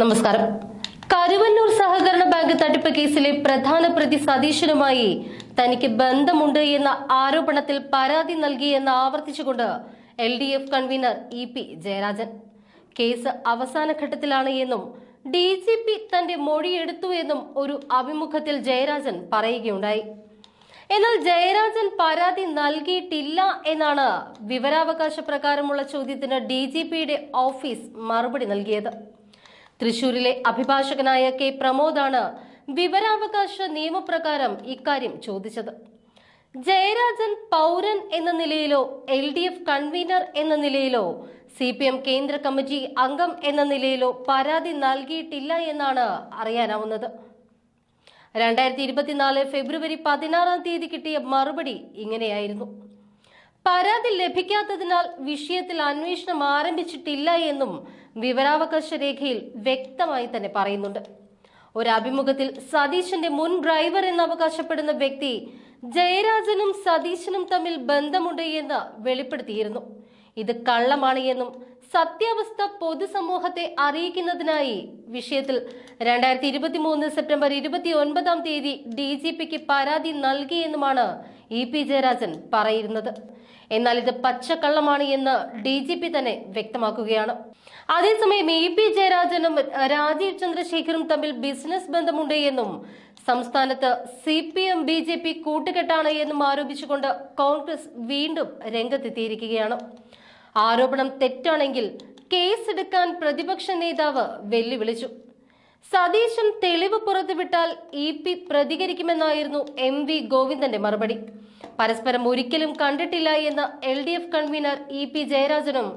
നമസ്കാരം. കരുവന്നൂർ സഹകരണ ബാങ്ക് തട്ടിപ്പ് കേസിലെ പ്രധാന പ്രതി സതീശനുമായി തനിക്ക് ബന്ധമുണ്ട് എന്ന ആരോപണത്തിൽ പരാതി നൽകിയെന്ന് ആവർത്തിച്ചുകൊണ്ട് L D F convener E P Jayarajan. Case അവസാന ഘട്ടത്തിലാണ് എന്നും ഡി ജി പി തന്റെ മൊഴിയെടുത്തു എന്നും ഒരു അഭിമുഖത്തിൽ ജയരാജൻ പറയുകയുണ്ടായി. എന്നാൽ ജയരാജൻ പരാതി നൽകിയിട്ടില്ല എന്നാണ് വിവരാവകാശ പ്രകാരമുള്ള ചോദ്യത്തിന് ഡി ജി പിയുടെ ഓഫീസ് മറുപടി നൽകിയത്. തൃശൂരിലെ അഭിഭാഷകനായ കെ പ്രമോദാണ് വിവരാവകാശ നിയമപ്രകാരം ഇക്കാര്യം ചോദിച്ചത്. ജയരാജൻ പൗരൻ എന്ന നിലയിലോ എൽ ഡി എഫ് കൺവീനർ എന്ന നിലയിലോ സി പി എം കേന്ദ്ര കമ്മിറ്റി അംഗം എന്ന നിലയിലോ പരാതി നൽകിയിട്ടില്ല എന്നാണ് അറിയാനാവുന്നത്. രണ്ടായിരത്തി ഇരുപത്തിനാല് ഫെബ്രുവരി പതിനാറാം തീയതി കിട്ടിയ മറുപടി ഇങ്ങനെയായിരുന്നു. പരാതി ലഭിക്കാത്തതിനാൽ വിഷയത്തിൽ അന്വേഷണം ആരംഭിച്ചിട്ടില്ല എന്നും വിവരാവകാശ രേഖയിൽ വ്യക്തമായി തന്നെ പറയുന്നുണ്ട്. ഒരു അഭിമുഖത്തിൽ സതീശന്റെ മുൻ ഡ്രൈവർ എന്ന് അവകാശപ്പെടുന്ന വ്യക്തി ജയരാജനും സതീശനും തമ്മിൽ ബന്ധമുണ്ട് എന്ന് വെളിപ്പെടുത്തിയിരുന്നു. ഇത് കള്ളമാണ് എന്നും സത്യാവസ്ഥ പൊതുസമൂഹത്തെ അറിയിക്കുന്നതിനായി വിഷയത്തിൽ രണ്ടായിരത്തി ഇരുപത്തി മൂന്ന് സെപ്റ്റംബർ ഇരുപത്തി ഒൻപതാം തീയതി ഡി ജി പിക്ക് പരാതി നൽകിയെന്നുമാണ് ഇ പി ജയരാജൻ പറയുന്നത്. എന്നാൽ ഇത് പച്ചക്കള്ളമാണ് എന്ന് ഡി ജി പി തന്നെ വ്യക്തമാക്കുകയാണ്. അതേസമയം ഇ പി ജയരാജനും രാജീവ് ചന്ദ്രശേഖറും തമ്മിൽ ബിസിനസ് ബന്ധമുണ്ട് എന്നും സംസ്ഥാനത്ത് C P M B J P കൂട്ടുകെട്ടാണ് എന്നും ആരോപിച്ചുകൊണ്ട് കോൺഗ്രസ് വീണ്ടും രംഗത്തെത്തിയിരിക്കുകയാണ്. ആരോപണം തെറ്റാണെങ്കിൽ കേസെടുക്കാൻ പ്രതിപക്ഷ നേതാവ് വെല്ലുവിളിച്ചു. സതീശൻ തെളിവ് പുറത്തുവിട്ടാൽ ഇ പി പ്രതികരിക്കുമെന്നായിരുന്നു എം വി ഗോവിന്ദന്റെ മറുപടി. പരസ്പരം ഒരിക്കലും കണ്ടിട്ടില്ല എന്ന L D F convener E P ജയരാജനും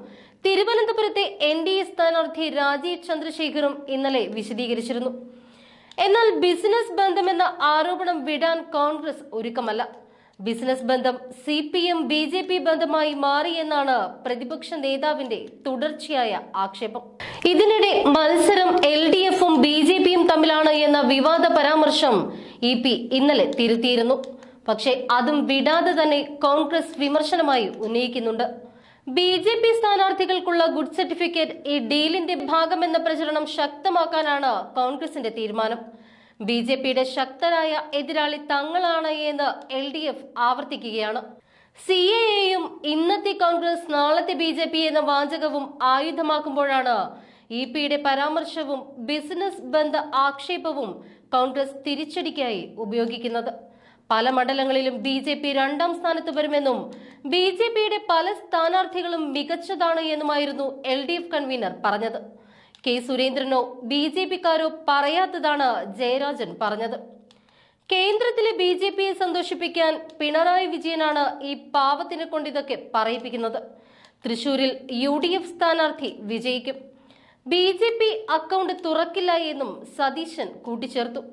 തിരുവനന്തപുരത്തെ എൻ ഡി എ സ്ഥാനാർത്ഥി രാജീവ് ചന്ദ്രശേഖറും ഇന്നലെ വിശദീകരിച്ചിരുന്നു. എന്നാൽ ബിസിനസ് ബന്ധമെന്ന ആരോപണം വിടാൻ കോൺഗ്രസ് ഒരുക്കമല്ല. ബിസിനസ് ബന്ധം C P M B J P ബന്ധമായി മാറിയെന്നാണ് പ്രതിപക്ഷ നേതാവിന്റെ തുടർച്ചയായ ആക്ഷേപം. ഇതിനിടെ മത്സരം എൽ ഡി എഫും ബി ജെ പിയും തമ്മിലാണ് എന്ന വിവാദ പരാമർശം ഇ പി ഇന്നലെ തിരുത്തിയിരുന്നു. പക്ഷേ അതും വിടാതെ തന്നെ കോൺഗ്രസ് വിമർശനമായി ഉന്നയിക്കുന്നുണ്ട്. ബി ജെ പി സ്ഥാനാർത്ഥികൾക്കുള്ള ഗുഡ് സർട്ടിഫിക്കറ്റ് ഈ ഡീലിന്റെ ഭാഗമെന്ന പ്രചരണം ശക്തമാക്കാനാണ് കോൺഗ്രസിന്റെ തീരുമാനം. ബി ജെ പിയുടെ ശക്തരായ എതിരാളി തങ്ങളാണ് എന്ന് എൽ ഡി എഫ് ആവർത്തിക്കുകയാണ്. സി എയും ഇന്നത്തെ കോൺഗ്രസ് നാളത്തെ ബി ജെ പി എന്ന വാചകവും ആയുധമാക്കുമ്പോഴാണ് ഇ പിയുടെ പരാമർശവും ബിസിനസ് ബന്ധ ആക്ഷേപവും കോൺഗ്രസ് തിരിച്ചടിക്കായി ഉപയോഗിക്കുന്നത്. പല മണ്ഡലങ്ങളിലും ബി ജെ പി രണ്ടാം സ്ഥാനത്ത് വരുമെന്നും ബി ജെ പിയുടെ പല സ്ഥാനാർത്ഥികളും മികച്ചതാണ് എന്നുമായിരുന്നു എൽ ഡി എഫ് കൺവീനർ പറഞ്ഞത്. കെ സുരേന്ദ്രനോ ബി ജെ പിക്കാരോ പറയാത്തതാണ് ജയരാജൻ പറഞ്ഞത്. കേന്ദ്രത്തിലെ ബി ജെ പിയെ സന്തോഷിപ്പിക്കാൻ പിണറായി വിജയനാണ് ഈ പാവത്തിനെ കൊണ്ട് ഇതൊക്കെ പറയിപ്പിക്കുന്നത്. തൃശൂരിൽ യു ഡി എഫ് സ്ഥാനാർത്ഥി വിജയിക്കും. ബി ജെ പി അക്കൗണ്ട് തുറക്കില്ല എന്നും സതീശൻ കൂട്ടിച്ചേർത്തു.